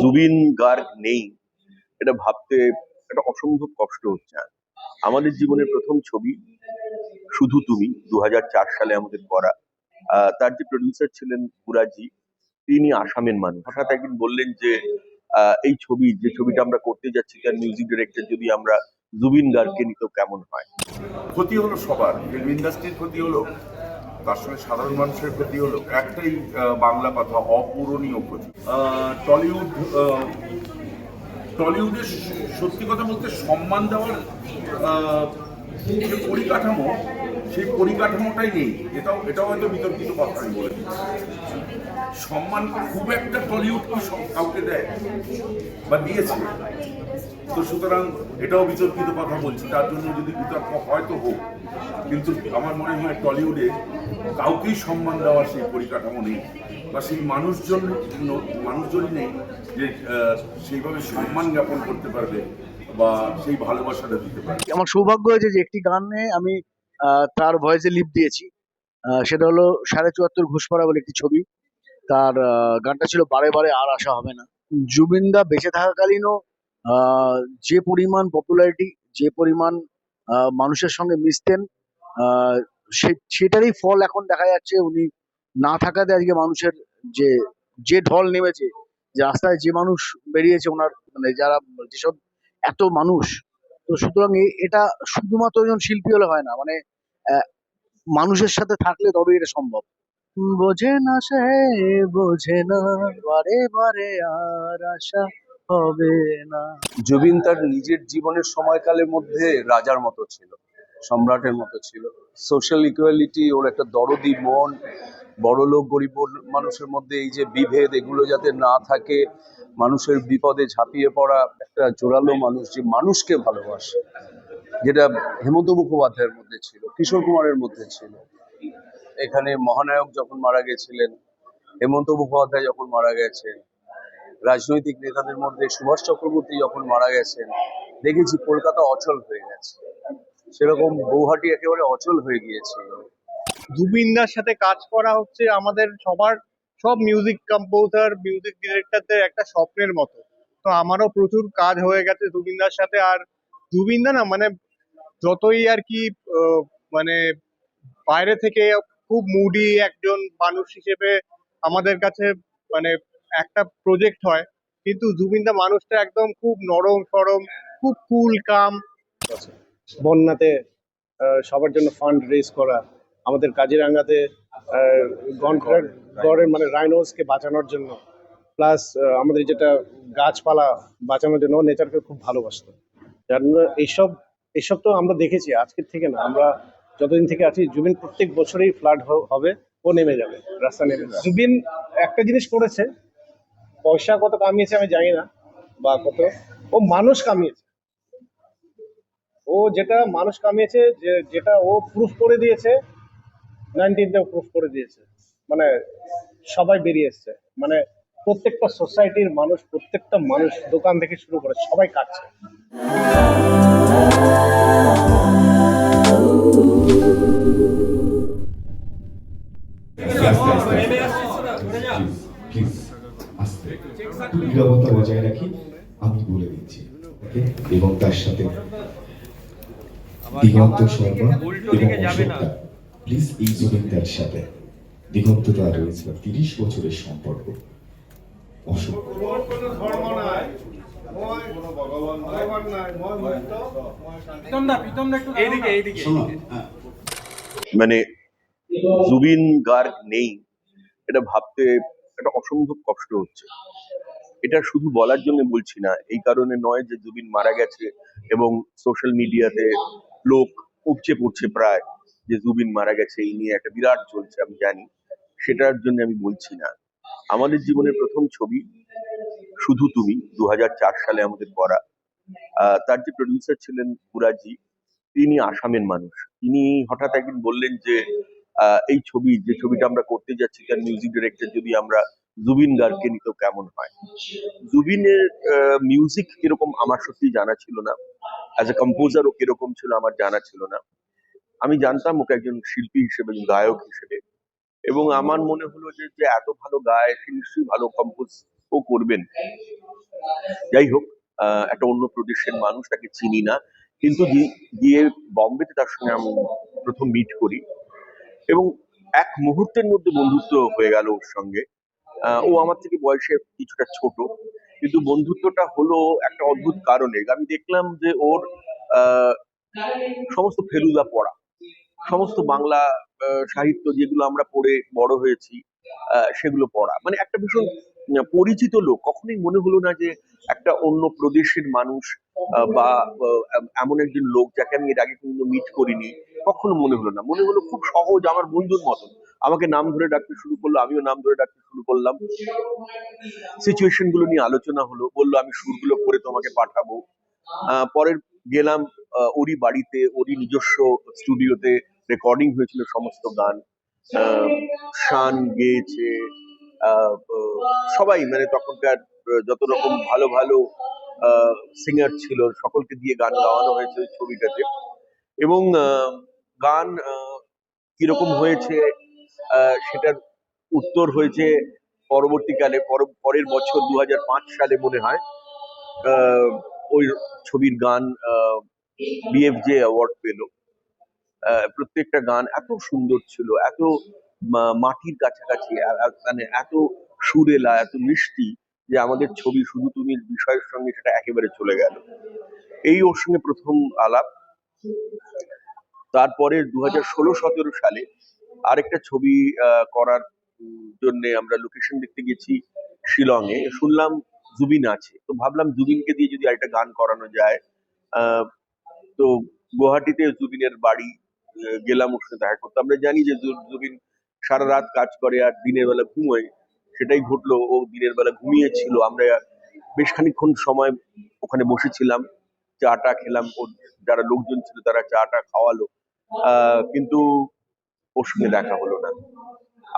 জুবিন গার্গ নেই। এটা ভাবতে একটা অসম্ভব কষ্ট হচ্ছে আমাদের জীবনের প্রথম ছবি শুধু তুমি দুই হাজার চার সালে আমাদের করা। তার যে প্রডিউসার ছিলেন পুরাজি, তিনি আসামের মানুষ। হঠাৎ একদিন বললেন যে এই ছবি, যে ছবিটা আমরা করতে যাচ্ছি, তার মিউজিক ডিরেক্টর যদি আমরা জুবিন গার্গকে নিত কেমন হয়? ক্ষতি হলো সবার ফিল্ম ইন্ডাস্ট্রির ক্ষতি হলো। তার সঙ্গে সাধারণ মানুষের ক্ষতি হলো। একটাই বাংলা কথা অপূরণীয় ক্ষতি। টলিউড আহ, টলিউডের সত্যি কথা বলতে সম্মান দেওয়ার যে পরিকাঠামো সেই পরিকাঠামোটাই নেই। এটাও এটাও হয়তো বিতর্কিত কথা আমি বলে। সম্মান খুব একটা টলিউড কি কাউকে দেয় বা দিয়েছে। তো সুতরাং এটাও বিতর্কিত কথা বলছি। তার জন্য যদি বিতর্ক হয়তো হোক। কিন্তু আমার মনে হয় টলিউডে কাউকেই সম্মান দেওয়ার সেই পরিকাঠামো নেই বা সেই মানুষজন মানুষজনই নেই যে সেইভাবে সম্মান জ্ঞাপন করতে পারবে বা সেই ভালোবাসাটা দিতে পারবে। আমার সৌভাগ্য হয়েছে যে একটি গানে আমি তার ভয়েসে লিপ দিয়েছি। সেটা হলো সাড়ে চুয়াত্তর ঘুষপাড়া বলে একটি ছবি। তার গানটা ছিল বারে বারে আর আসা হবে না। জুবিনদা বেঁচে থাকাকালীনও যে পরিমাণ পপুলারিটি যে পরিমাণ মানুষের সঙ্গে মিশতেন সে- সেটারই ফল এখন দেখা যাচ্ছে উনি না থাকাতে আজকে মানুষের যে যে ঢল নেমেছে, যে রাস্তায় যে মানুষ বেরিয়েছে ওনার মানে যারা, যেসব এত মানুষ, তো সুতরাং এটা শুধুমাত্র একজন শিল্পী হলে হয় না মানে মানুষের সাথে থাকলে তবেই এটা সম্ভব। বোঝে না সে বোঝে না, বারে বারে আর আশা হবে না। জুবিন তার নিজের জীবনের সময়কালের মধ্যে রাজার মতো ছিল। সম্রাটের মতো ছিল। সোশ্যাল ইকুয়ালিটি ওর একটা দরদি মন, বড় লোক, গরিব মানুষের মধ্যে এই যে বিভেদ, এগুলো যাতে না থাকে, মানুষের বিপদে ঝাঁপিয়ে পড়া একটা জোরালো মানুষ যে মানুষকে ভালোবাসে, যেটা হেমন্ত মুখোপাধ্যায়ের মধ্যে ছিল, কিশোর কুমারের মধ্যে ছিল। এখানে মহানায়ক যখন মারা গেছিলেন, হেমন্ত মুখোপাধ্যায় যখন মারা গেছেন, রাজনৈতিক নেতাদের মধ্যে সুভাষ চক্রবর্তী যখন মারা গেছেন, দেখেছি কলকাতা অচল হয়ে গেছে। সেরকম গৌহাটি একেবারে অচল হয়ে গিয়েছিল জুবিনদার সাথে কাজ করা হচ্ছে আমাদের সবার সব মিউজিক কম্পোজার মিউজিক ডিরেক্টরদের একটা স্বপ্নের মতো। তো আমারও প্রচুর কাজ হয়ে গেছে জুবিনদার সাথে। আর জুবিনদা না মানে যতই আর কি মানে বাইরে থেকে খুব মুডি একজন মানুষ হিসেবে আমাদের কাছে মানে একটা প্রজেক্ট হয় কিন্তু জুবিনদা মানুষটা একদম খুব নরম সরম খুব কুল কাম বন্যাতে সবার জন্য ফান্ড রেজ করা, আমাদের কাজিরাঙ্গাতে গড়ের মানে রাইনোসকে বাঁচানোর জন্য প্লাস আমাদের যেটা গাছপালা বাঁচানোর জন্য নেচারকে খুব ভালোবাসতো। যার জন্য এইসব এইসব তো আমরা দেখেছি, আজকের থেকে না, আমরা যতদিন থেকে আছি, জুবিন প্রত্যেক বছরেই ফ্লাড হবে, ও নেমে যাবে, রাস্তা নেমে যাবে। জুবিন একটা জিনিস করেছে, পয়সা কত কামিয়েছে আমি জানি না, বা কত, ও মানুষ কামিয়েছে। ও যেটা মানুষ কামিয়েছে, যে যেটা ও প্রুফ করে দিয়েছে নাইনটিনতে প্রুফ করে দিয়েছে। মানে সবাই বেরিয়ে এসছে। মানে প্রত্যেকটা সোসাইটির মানুষ, প্রত্যেকটা মানুষ দোকান থেকে শুরু করে সবাই কাটছে। আমি বলে দিচ্ছি এবং তার সাথে দিগন্ত শর্মা এবং অশোকদা প্লিজ এই জমিনদার সাথে। দিগন্ত দা রয়েছে তিরিশ বছরের সম্পর্ক। অশোক মানে জুবিন গার্গ নেই। এটা ভাবতে একটা অসম্ভব কষ্ট হচ্ছে। এটা শুধু বলার জন্য বলছি না এই কারণে নয় যে জুবিন মারা গেছে এবং সোশ্যাল মিডিয়াতে লোক উপচে পড়ছে প্রায়, যে জুবিন মারা গেছে, এই নিয়ে একটা বিরাট চলছে, আমি জানি। সেটার জন্য আমি বলছি না। আমাদের জীবনের প্রথম ছবি শুধু তুমি দু হাজার চার সালে আমাদের করা তার যে প্রডিউসার ছিলেন পুরাজি, তিনি আসামের মানুষ। তিনি হঠাৎ একদিন বললেন যে এই ছবি, যে ছবিটা আমরা করতে যাচ্ছি, তার মিউজিক ডিরেক্টর যদি আমরা জুবিন গার্গকে নিত কেমন হয়? জুবিনের মিউজিক কীরকম আমার সত্যি জানা ছিল না। অ্যাজ এ কম্পোজার ও কীরকম ছিল আমার জানা ছিল না। আমি জানতাম ওকে একজন শিল্পী হিসেবে গায়ক হিসেবে। এবং আমার মনে হলো যে যে এত ভালো গায়, সে নিশ্চয়ই ভালো কম্পোজ ও করবেন। যাই হোক একটা অন্য প্রদেশের মানুষ তাকে চিনি না। কিন্তু গিয়ে বম্বেতে তার সঙ্গে আমি প্রথম মিট করি। এবং এক মুহূর্তের মধ্যে বন্ধুত্ব হয়ে গেল ওর সঙ্গে। ও আমার থেকে বয়সে কিছুটা ছোট। কিন্তু বন্ধুত্বটা হলো একটা অদ্ভুত কারণে। আমি দেখলাম যে ওর সমস্ত ফেলুদা পড়া, সমস্ত বাংলা সাহিত্য যেগুলো আমরা পড়ে বড় হয়েছি সেগুলো পড়া। মানে একটা ভীষণ পরিচিত লোক। কখনোই মনে হলো না যে একটা অন্য প্রদেশের মানুষ বা এমন একজন লোক যাকে আমি এর আগে কিন্তু মিট করিনি। কখনো মনে হলো না। মনে হলো খুব সহজ আমার বন্ধুর মতন। আমাকে নাম ধরে ডাকতে শুরু করল, আমিও নাম ধরে ডাকতে শুরু করলাম। সিচুয়েশনগুলো নিয়ে আলোচনা হলো, বলল, আমি সুরগুলো করে তোমাকে পাঠাবো। পরের গেলাম ওরই বাড়িতে, ওরই নিজস্ব স্টুডিওতে রেকর্ডিং হয়েছিল সমস্ত গান। শান গেয়েছে সবাই মানে তখনকার যত রকম ভালো ভালো সিঙ্গার ছিল, সকলকে দিয়ে গান গাওয়ানো হয়েছে ছবিটাতে। এবং গান কীরকম হয়েছে সেটার উত্তর হয়েছে পরবর্তীকালে, পর- পরের বছর দু হাজার পাঁচ সালে মনে হয় ওই ছবির গান বিএফজে অ্যাওয়ার্ড পেল। প্রত্যেকটা গান এত সুন্দর ছিল, এত মাটির কাছাকাছি মানে এত সুরেলা, এত মিষ্টি যে আমাদের ছবি শুধু তুমি বিষয়ের সঙ্গে সেটা একেবারে চলে গেল। এই ওর সঙ্গে প্রথম আলাপ। তারপরে দু হাজার ষোলো সতেরো সালে আরেকটা ছবি করার জন্য আমরা লোকেশন দেখতে গেছি শিলংয়ে। শুনলাম জুবিন আছে। তো ভাবলাম জুবিনকে দিয়ে যদি আরেকটা গান করানো যায়। তো গুয়াহাটিতে জুবিনের বাড়ি গেলাম ওর সাথে দেখা করতে। আমরা জানি যে জুবিন সারা রাত কাজ করে আর দিনের বেলা ঘুমোয়। সেটাই ঘটলো। ও দিনের বেলা ঘুমিয়েছিল। আমরা বেশ খানিকক্ষণ সময় ওখানে বসেছিলাম। চাটা খেলাম। ওর যারা লোকজন ছিল তারা চাটা খাওয়ালো। আহ, কিন্তু ওর সঙ্গে দেখা হলো না।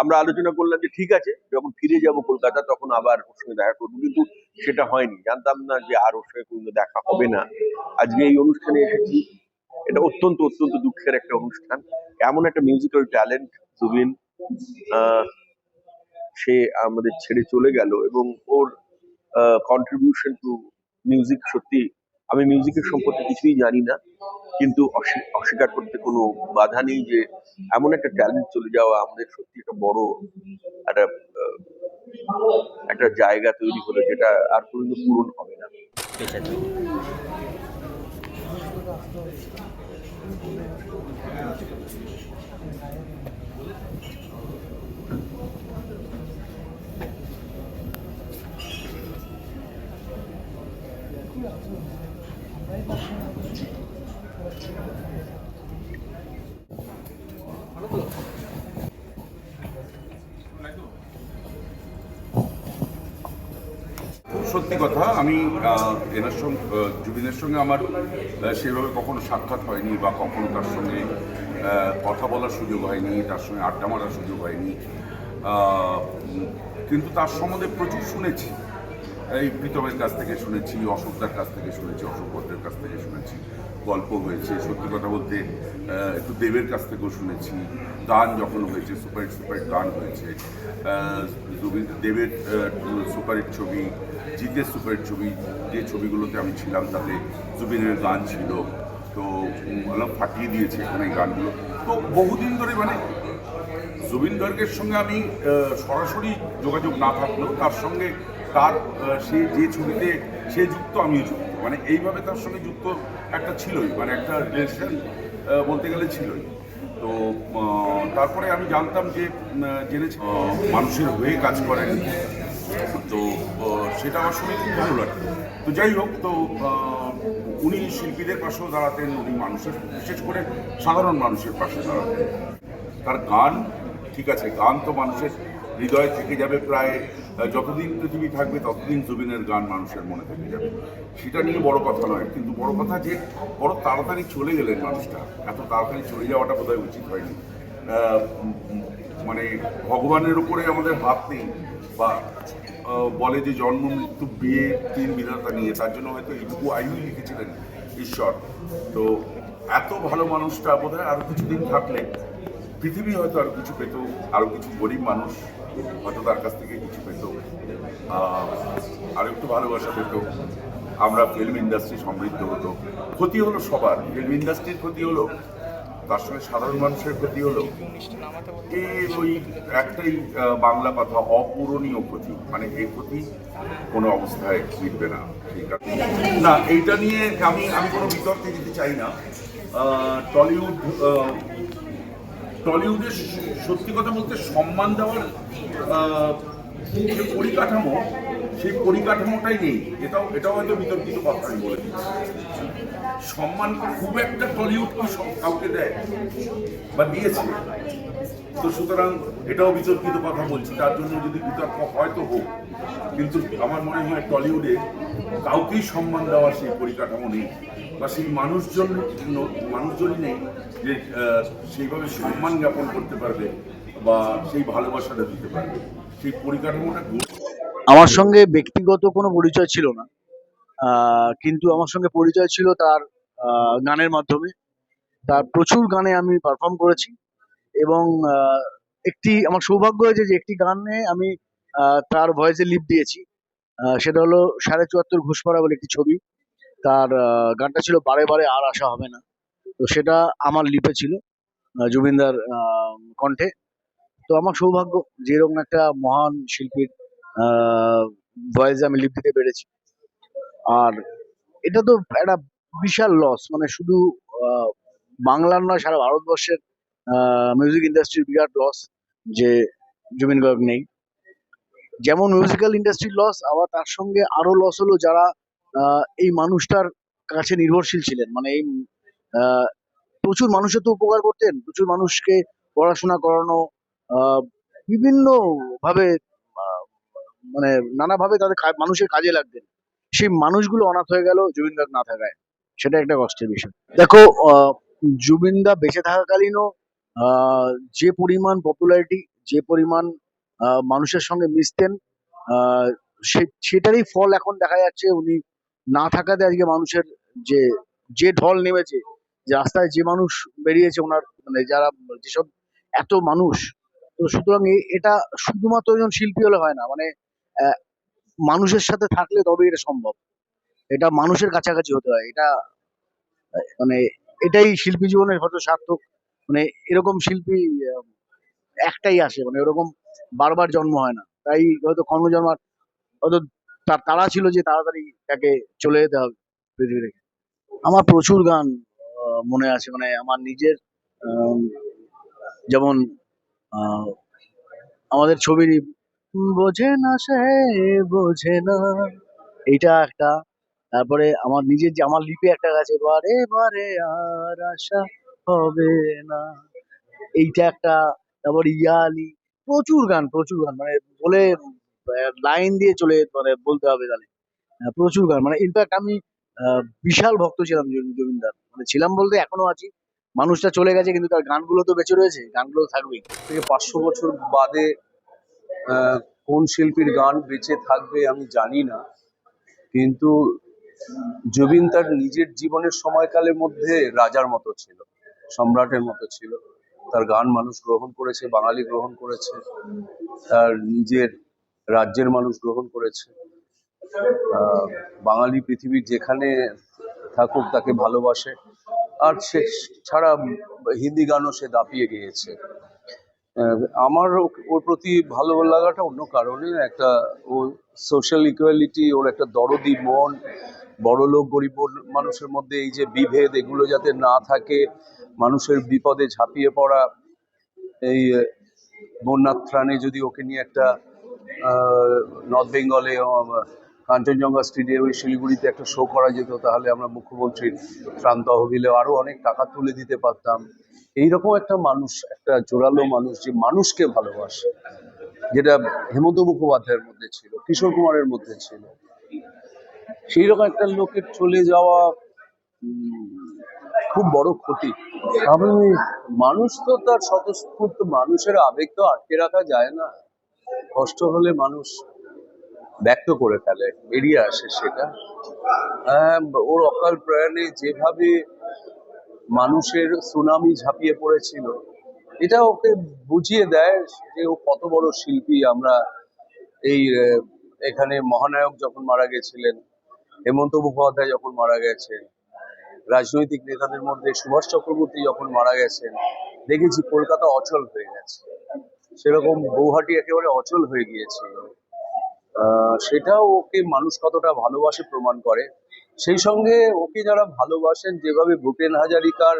আমরা আলোচনা করলাম যে ঠিক আছে, যখন ফিরে যাব কলকাতা তখন আবার ওর সঙ্গে দেখা করব, কিন্তু সেটা হয়নি। জানতাম না যে আর ওর সঙ্গে দেখা হবে না। আজকে এই অনুষ্ঠানে এসেছি। এটা অত্যন্ত অত্যন্ত দুঃখের একটা অনুষ্ঠান। এমন একটা মিউজিক্যাল ট্যালেন্ট জুবিন সে আমাদের ছেড়ে চলে গেল এবং ওর কন্ট্রিবিউশন টু মিউজিক সত্যি আমি মিউজিকের সম্পর্কে কিছুই জানি না, কিন্তু অস্বী- অস্বীকার করতে কোনো বাধা নেই যে এমন একটা ট্যালেন্ট চলে যাওয়া আমাদের সত্যি একটা বড় একটা একটা জায়গা তৈরি হলো যেটা আর কোনোদিন পূরণ হবে না। সত্যি কথা, আমি এনার সঙ্গে জুবিনের সঙ্গে আমার সেভাবে কখনো সাক্ষাৎ হয়নি বা কখনো তার সঙ্গে কথা বলার সুযোগ হয়নি, তার সঙ্গে আড্ডা মারার সুযোগ হয়নি। কিন্তু তার সম্বন্ধে প্রচুর শুনেছি। এই প্রীতমের কাছ থেকে শুনেছি, অশোকদার কাছ থেকে শুনেছি, অশোক ভদ্রের কাছ থেকে শুনেছি। গল্প হয়েছে, সত্যি কথা বলতে একটু দেবের কাছ থেকেও শুনেছি। গান যখন হয়েছে সুপারহিট সুপারহিট গান হয়েছে দেবের সুপারহিট ছবি, জিতের সুপারহিট ছবি, যে ছবিগুলোতে আমি ছিলাম, তাতে জুবিনের গান ছিল। তো অলপ ফাটিয়ে দিয়েছে এখানে গানগুলো। তো, বহুদিন ধরে মানে জুবিন গার্গের সঙ্গে আমি সরাসরি যোগাযোগ না থাকলেও তার সঙ্গে তার সে যে ছবিতে, সে যুক্ত, আমিও যুক্ত। মানে এইভাবে তার সঙ্গে যুক্ত একটা ছিলই মানে একটা রিলেশন বলতে গেলে ছিলই। তো তারপরে আমি জানতাম যে জেনেছি মানুষের হয়ে কাজ করেন। তো সেটা আমার শুনে খুব ভালো লাগে তো যাই হোক, তো উনি শিল্পীদের পাশেও দাঁড়াতেন, উনি মানুষের, বিশেষ করে সাধারণ মানুষের পাশে দাঁড়াতেন। তার গান, ঠিক আছে, গান তো মানুষের হৃদয়ে থেকে যাবে প্রায় যতদিন পৃথিবী থাকবে, ততদিন জুবিনের গান মানুষের মনে থেকে যাবে। সেটা নিয়ে বড় কথা নয়, কিন্তু বড় কথা যে বড় তাড়াতাড়ি চলে গেলেন মানুষটা। এত তাড়াতাড়ি চলে যাওয়াটা বোধহয় উচিত হয়নি। মানে ভগবানের উপরে আমাদের হাত নেই, বা বলে যে জন্ম, মৃত্যু, বিয়ে, তিন বিধাতা নিয়ে, তার জন্য হয়তো এইটুকু আয়ুই লিখেছিলেন ঈশ্বর। তো এত ভালো মানুষটা বোধহয় আরও কিছুদিন থাকলে পৃথিবী হয়তো আরও কিছু পেত, আরও কিছু গরিব মানুষ হয়তো তার কাছ থেকে কিছু পেত। আর একটু ভালোবাসা পেত। আমরা ফিল্ম ইন্ডাস্ট্রি সমৃদ্ধ হতো। ক্ষতি হলো সবার। ফিল্ম ইন্ডাস্ট্রির ক্ষতি হলো, তার সঙ্গে সাধারণ মানুষের ক্ষতি হলো। এই ওই একটাই বাংলা কথা, অপূরণীয় ক্ষতি। মানে এই ক্ষতি কোনো অবস্থায় মিটবে না। ঠিক আছে না, এইটা নিয়ে আমি আমি কোনো বিতর্কে যেতে চাই না। টলিউড টলিউডের সত্যি কথা বলতে সম্মান দেওয়ার যে পরিকাঠামো, সেই পরিকাঠামোটাই নেই। এটাও এটাও হয়তো বিতর্কিত কথা আমি বলে সম্মান খুব একটা টলিউড কাউকে দেয়, বা দিয়েছে। তো সুতরাং এটাও বিতর্কিত কথা বলছি, তার জন্য যদি বিতর্ক হয়তো হোক। কিন্তু আমার মনে হয় টলিউডে কাউকেই সম্মান দেওয়ার সেই পরিকাঠামো নেই। বা সেই মানুষজন মানুষজনই নেই যে সেইভাবে সম্মান জ্ঞাপন করতে পারবে বা সেই ভালোবাসাটা দিতে পারবে। সেই পরিকাঠামোটা আমার সঙ্গে ব্যক্তিগত কোনো পরিচয় ছিল না। কিন্তু আমার সঙ্গে পরিচয় ছিল তার গানের মাধ্যমে। তার প্রচুর গানে আমি পারফর্ম করেছি এবং একটি, আমার সৌভাগ্য হয়েছে যে একটি গানে আমি তার ভয়েসে লিপ দিয়েছি। সেটা হলো সাড়ে চুয়াত্তর ঘুষপাড়া বলে একটি ছবি। তার গানটা ছিল বারে বারে আর আসা হবে না। তো সেটা আমার লিপে ছিল জুবিনদার কণ্ঠে। তো আমার সৌভাগ্য যে এরকম একটা মহান শিল্পীর ভয়েসে আমি লিপ দিতে পেরেছি। আর এটা তো একটা বিশাল লস মানে শুধু বাংলার নয়, সারা ভারতবর্ষের মিউজিক ইন্ডাস্ট্রির বিরাট লস যে জুবিন গার্গ নেই। যেমন মিউজিক্যাল ইন্ডাস্ট্রির লস আবার তার সঙ্গে আরও লস হলো যারা এই মানুষটার কাছে নির্ভরশীল ছিলেন। মানে এই প্রচুর মানুষের তো উপকার করতেন প্রচুর মানুষকে পড়াশোনা করানো আহ, বিভিন্ন ভাবে আহ, মানে নানাভাবে তাদের মানুষের কাজে লাগতেন। সেই মানুষগুলো অনাথ হয়ে গেল জুবিন না থাকায়। সেটা একটা কষ্টের বিষয়। দেখো জুবিন দা বেঁচে থাকাকালীনও যে পরিমাণ পপুলারিটি যে পরিমাণ মানুষের সঙ্গে মিশতেন সেটারই ফল এখন দেখা যাচ্ছে উনি না থাকাতে আজকে মানুষের যে যে ঢল নেমেছে, যে রাস্তায় যে মানুষ বেরিয়েছে ওনার মানে যারা, যেসব এত মানুষ, তো সুতরাং এটা শুধুমাত্র একজন শিল্পী হলে হয় না মানে মানুষের সাথে থাকলে তবেই এটা সম্ভব। এটা মানুষের কাছাকাছি হতে হয়, এটা মানে এটাই শিল্পী জীবনের হয়তো সার্থক মানে এরকম শিল্পী একটাই আসে। মানে এরকম বারবার জন্ম হয় না। তাই হয়তো কর্মজন্ম হয়তো তার, তারা ছিল যে তাড়াতাড়ি তাকে চলে যেতে হবে পৃথিবী থেকে। আমার প্রচুর গান মনে আছে। মানে আমার নিজের যেমন আমাদের ছবির বোঝে না সে, বোঝে না। এইটা একটা। তারপরে আমার নিজের যে, আমার লিপে একটা গাছে, বারে বারে আর আশা। হবে না। এইটা একটা তারপর ইয়ালি। প্রচুর গান প্রচুর গান। মানে বলে লাইন দিয়ে চলে মানে বলতে হবে তাহলে। প্রচুর গান। মানে ইনফ্যাক্ট আমি বিশাল ভক্ত ছিলাম জুবিনদার মানে ছিলাম বলতে এখনও আছি। মানুষটা চলে গেছে, কিন্তু তার গানগুলো তো বেঁচে রয়েছে। গানগুলো থাকবেই। থেকে পাঁচশো বছর বাদে কোন শিল্পীর গান বেঁচে থাকবে আমি জানি না। কিন্তু জুবিন তার নিজের জীবনের সময়কালের মধ্যে রাজার মতো ছিল। সম্রাটের মতো ছিল। তার গান মানুষ গ্রহণ করেছে, বাঙালি গ্রহণ করেছে। তার নিজের রাজ্যের মানুষ গ্রহণ করেছে। বাঙালি পৃথিবীর যেখানে থাকুক তাকে ভালোবাসে। আর সে ছাড়া হিন্দি গানও সে দাপিয়ে গিয়েছে। আমার ওর প্রতি ভালো লাগাটা অন্য কারণে। একটা ও সোশ্যাল ইকুয়ালিটি ওর একটা দরদি মন বড় লোক গরিব মানুষের মধ্যে এই যে বিভেদ, এগুলো যাতে না থাকে, মানুষের বিপদে ঝাঁপিয়ে পড়া, এই বন্যার ত্রাণে যদি ওকে নিয়ে একটা নর্থ বেঙ্গলে কাঞ্চনজঙ্ঘা ওই শিলিগুড়িতে একটা শো করা যেত, তাহলে আমরা মুখ্যমন্ত্রীর ত্রাণ তহবিলে আরও অনেক টাকা তুলে দিতে পারতাম। এইরকম একটা মানুষ, একটা জোরালো মানুষ যে মানুষকে ভালোবাসে, যেটা হেমন্ত মুখোপাধ্যায়ের মধ্যে ছিল, কিশোর কুমারের মধ্যে ছিল। সেই রকম একটা লোকের চলে যাওয়া খুব বড় ক্ষতি। মানুষ তো তার স্বতঃস্ফূর্ত মানুষের আবেগ তো আটকে রাখা যায় না। কষ্ট হলে মানুষ ব্যক্ত করে ফেলে বেরিয়ে আসে সেটা। হ্যাঁ, ওর অকাল প্রয়াণে যেভাবে মানুষের সুনামি ঝাঁপিয়ে পড়েছিল এটা ওকে বুঝিয়ে দেয় যে ও কত বড় শিল্পী। আমরা এই এখানে মহানায়ক যখন মারা গেছিলেন হেমন্ত মুখোপাধ্যায় যখন মারা গেছেন রাজনৈতিক নেতাদের মধ্যে সুভাষ চক্রবর্তী যখন মারা গেছেন দেখেছি কলকাতা অচল হয়ে গেছে। সেরকম গৌহাটি একেবারে অচল হয়ে গিয়েছিল আহ, সেটাও ওকে মানুষ কতটা ভালোবাসে প্রমাণ করে। সেই সঙ্গে ওকে যারা ভালোবাসেন যেভাবে ভূপেন হাজারিকার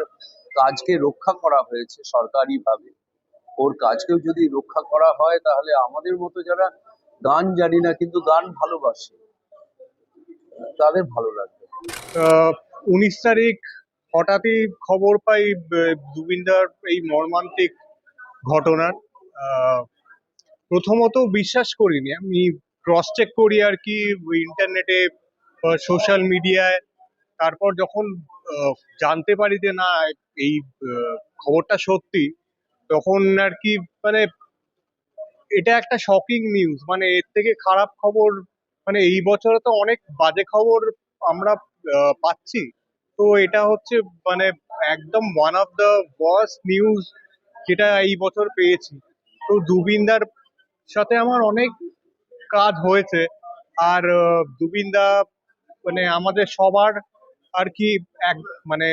কাজকে রক্ষা করা হয়েছে সরকারিভাবে ওর কাজকেও যদি রক্ষা করা হয় তাহলে আমাদের মতো যারা গান জানি না কিন্তু গান ভালোবাসে তাদের ভালো লাগবে। উনিশ তারিখ হঠাৎই খবর পাই জুবিনদার এই মর্মান্তিক ঘটনার। প্রথমত বিশ্বাস করিনি। আমি ক্রস চেক করি আর কি ইন্টারনেটে সোশ্যাল মিডিয়ায় তারপর যখন জানতে পারি যে না, এই খবরটা সত্যি, তখন আর কি মানে এটা একটা শকিং নিউজ মানে এর থেকে খারাপ খবর মানে এই বছরে তো অনেক বাজে খবর আমরা পাচ্ছি। তো এটা হচ্ছে মানে একদম one of the worst news যেটা এই বছর পেয়েছি। তো জুবিনদার সাথে আমার অনেক কাজ হয়েছে। আর আহ, জুবিনদা মানে আমাদের সবার আর কি এক মানে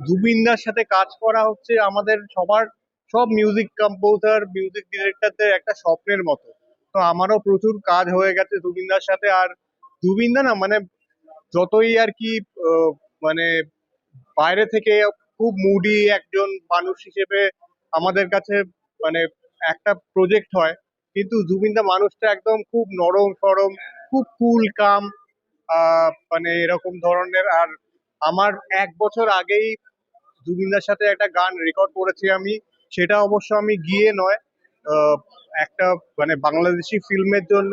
জুবিনদার সাথে কাজ করা হচ্ছে আমাদের সবার সব মিউজিক কম্পোজার মিউজিক ডিরেক্টরদের একটা স্বপ্নের মতো। তো আমারও প্রচুর কাজ হয়ে গেছে জুবিনদার সাথে। আর জুবিনদা না মানে যতই আর কি মানে বাইরে থেকে খুব মুডি একজন মানুষ হিসেবে আমাদের কাছে মানে একটা প্রজেক্ট হয়। কিন্তু জুবিনদা মানুষটা একদম খুব নরম সরম, খুব কুল কাম মানে এরকম ধরনের। আর আমার এক বছর আগেই জুবিনদার সাথে একটা গান রেকর্ড করেছি আমি। সেটা অবশ্য আমি গিয়ে নয় একটা মানে বাংলাদেশি ফিল্মের জন্য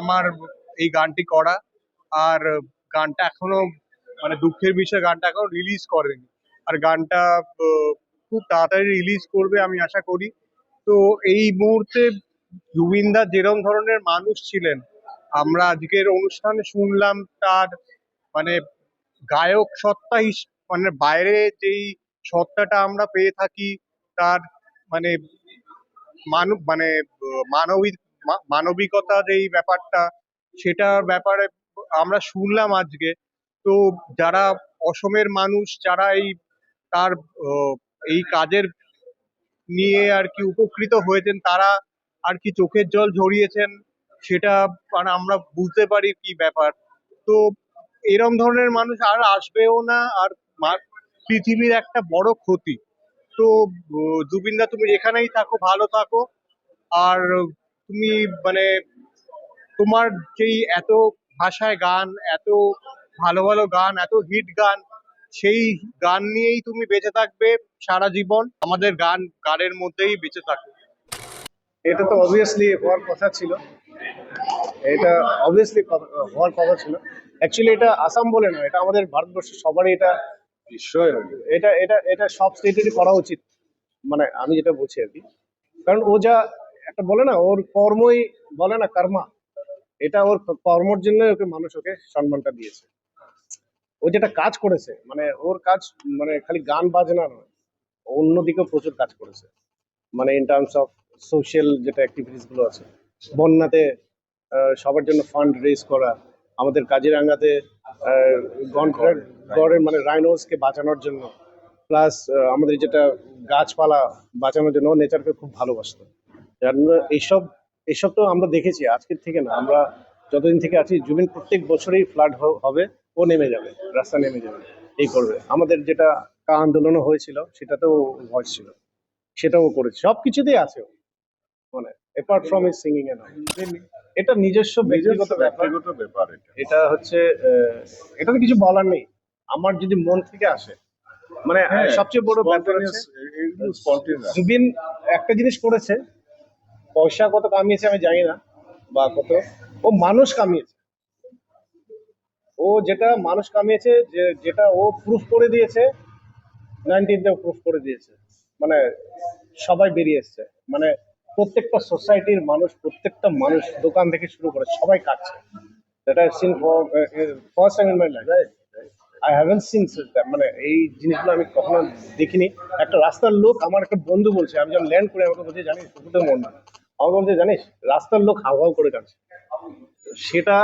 আমার এই গানটি করা। আর গানটা এখনও মানে দুঃখের বিষয়, গানটা এখনও রিলিজ করেনি। আর গানটা খুব তাড়াতাড়ি রিলিজ করবে আমি আশা করি। তো এই মুহূর্তে জুবিনদা যেরকম ধরনের মানুষ ছিলেন, আমরা আজকের অনুষ্ঠানে শুনলাম তার মানে গায়ক সত্তা মানে বাইরে যেই সত্তাটা আমরা পেয়ে থাকি, তার মানে মানব মানে মানবিক মা- মানবিকতা যেই ব্যাপারটা, সেটার ব্যাপারে আমরা শুনলাম আজকে। তো যারা অসমের মানুষ, যারা এই, তার এই কাজের নিয়ে আর কি উপকৃত হয়েছেন, তারা আর কি চোখের জল ঝরিয়েছেন, সেটা মানে আমরা বুঝতে পারি কি ব্যাপার। তো এরম ধরনের মানুষ আর আসবেও না, আর পৃথিবীর একটা বড় ক্ষতি। তো জুবিনদা তুমি যেখানেই থাকো, ভালো থাকো। আর তুমি মানে তোমার যেই এত ভাষায় গান, এত ভালো ভালো গান, এত হিট গান, সেই গান নিয়েই তুমি বেঁচে থাকবে সারা জীবন। আমাদের গান গানের মধ্যেই বেঁচে থাকবে এটা তো অবভিয়াসলি হওয়ার কথা ছিল। এটা অবভিয়াসলি হওয়ার কথা ছিল। অ্যাকচুয়ালি এটা আসাম বলে না এটা আমাদের ভারতবর্ষের সবারই এটা এটা এটা এটা সব স্টেটেরই করা উচিত। মানে আমি যেটা বলছি আর কি। কারণ ও যা একটা বলে না, ওর কর্মই বলে না কর্মা। এটা ওর কর্মর জন্য ওকে মানুষ ওকে সম্মানটা দিয়েছে। ও যেটা কাজ করেছে মানে ওর কাজ মানে খালি গান বাজনা নয়, অন্যদিকেও প্রচুর কাজ করেছে। মানে ইন টার্মস অফ সোশ্যাল যেটা অ্যাক্টিভিটিসগুলো আছে। বন্যাতে সবার জন্য ফান্ড রেজ করা, আমাদের কাজিরাঙ্গাতে গন্ডার গড়ের মানে রাইনোসকে বাঁচানোর জন্য প্লাস আমাদের যেটা গাছপালা বাঁচানোর জন্য নেচারকে খুব ভালোবাসতো এইসব এইসব তো আমরা দেখেছি, আজকের থেকে না, আমরা যতদিন থেকে আছি, জুবিন প্রত্যেক বছরেই ফ্লাড হবে, ও নেমে যাবে, রাস্তা নেমে যাবে, এই করবে আমাদের যেটা কা আন্দোলনও হয়েছিল, সেটাতেও ভয়েস ছিল, সেটাও করেছে সব কিছুতেই আছে। মানে apart from is singing and এটা নিজস্ব ব্যক্তিগত ব্যাপার। ব্যাপার এটা। এটা হচ্ছে আহ, এটা তো কিছু বলার নেই। আমার যদি মন থেকে আসে মানে হ্যাঁ, সবচেয়ে বড় ব্যাপার। জুবিন একটা জিনিস করেছে পয়সা কত কামিয়েছে আমি জানি না বা কত ও মানুষ কামিয়েছে। ও যেটা মানুষ কামিয়েছে যে যেটা ও প্রুফ করে দিয়েছে নাইনটিনতে প্রুফ করে দিয়েছে। মানে সবাই বেরিয়ে এসছে। মানে প্রত্যেকটা সোসাইটির মানুষ প্রত্যেকটা মানুষ দোকান থেকে শুরু করে সবাই কাটছে that I seen for first time in my life I haven't seen মানে এই জিনিসগুলো আমি কখনো দেখিনি। একটা রাস্তার লোক আমার একটা বন্ধু বলছে আমি যখন ল্যান্ড করে আমাকে বলছে জানিস মন না। আমাকে বলছে জানিস রাস্তার লোক হাও হাও করে কাটছে সেটা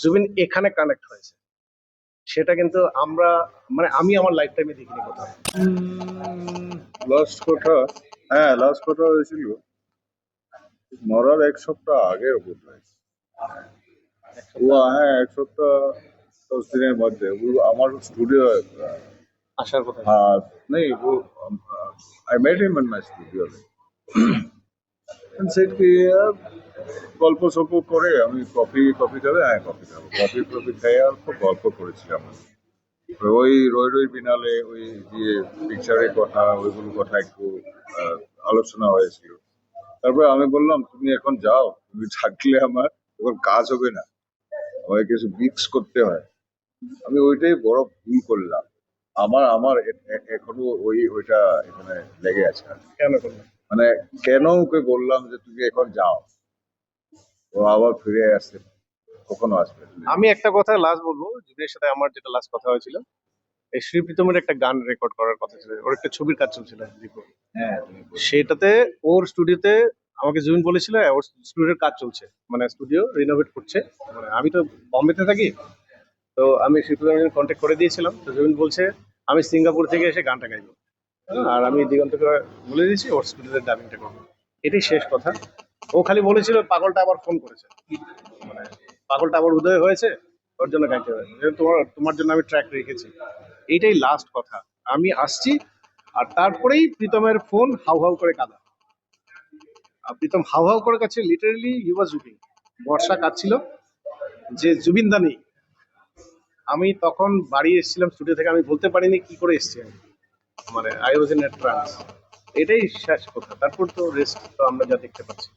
জুবিন এখানে কানেক্ট হয়েছে। সেটা কিন্তু আমরা মানে আমি আমার লাইফ টাইমে দেখিনি কোথাও। লাস্ট কথা হ্যাঁ লাস্ট কথা হয়েছিল। মরার এক সপ্তাহ আগের বোধ হয় ও হ্যাঁ এক সপ্তাহ দশ দিনের মধ্যে। আমার স্টুডিও আসার কথা হ্যাঁ নেই ও I met him in my studio সেটি গল্প সল্প করে আমি কফি কফি খাবে? হ্যাঁ কফি খাব। কফি টফি খেয়ে আর খুব গল্প করেছিলাম ওই রই রই বিনালে ওই যে পিকচারের কথা ওইগুলো কথা একটু আলোচনা হয়েছিল। তারপরে আমি বললাম তুমি এখন যাও তুমি থাকলে আমার এখন কাজ হবে না। আমাকে কিছু মিক্স করতে হয়। আমি ওইটাই বড় ভুল করলাম। আমার আমার এখনও ওই ওইটা এখানে লেগে আছে কেন মানে কেন ওকে বললাম যে তুমি এখন যাও? ও আবার ফিরে আসছে কখনো আসবে আমি একটা কথা লাস্ট বলব জুবিনের সাথে আমার যেটা লাস্ট কথা হয়েছিল এই শ্রী প্রীতমের একটা গান রেকর্ড করার কথা ছিল। ওর একটা ছবির কাজ চলছিল হ্যাঁ সেটাতে ওর স্টুডিওতে আমাকে জুবিন বলেছিল "হ্যাঁ, ওর স্টুডিওর কাজ চলছে। মানে স্টুডিও রিনোভেট করছে। মানে আমি তো বম্বেতে থাকি তো আমি শ্রীপ্রীতমের কন্ট্যাক্ট করে দিয়েছিলাম। তো জুবিন বলছে আমি সিঙ্গাপুর থেকে এসে গানটা গাইবো। আর আমি দিগন্তকে বলে দিয়েছি ওর স্টুডিওতে ডাবিংটা করব। এটাই শেষ কথা। ও খালি বলেছিল পাগলটা আবার ফোন করেছে। মানে পাগলটা আবার উদয় হয়েছে ওর জন্য গাইতে হবে। তোমার তোমার জন্য আমি ট্র্যাক রেখেছি। এইটাই লাস্ট কথা। আমি আসছি, আর তারপরেই প্রীতমের ফোন হাউ হাউ করে কাঁদা। আর প্রীতম হাউ হাউ করে কাছে লিটারেলি হি ওয়াজ উইপিং বর্ষা কাঁদছিল, যে জুবিন দা নেই। আমি তখন বাড়ি এসেছিলাম স্টুডিও থেকে আমি বলতে পারিনি কি করে এসেছি আমি। মানে আই ওয়াজ ইন ট্রান্স এটাই শেষ কথা। তারপর তো রেস্ট তো আমরা যা দেখতে পাচ্ছি।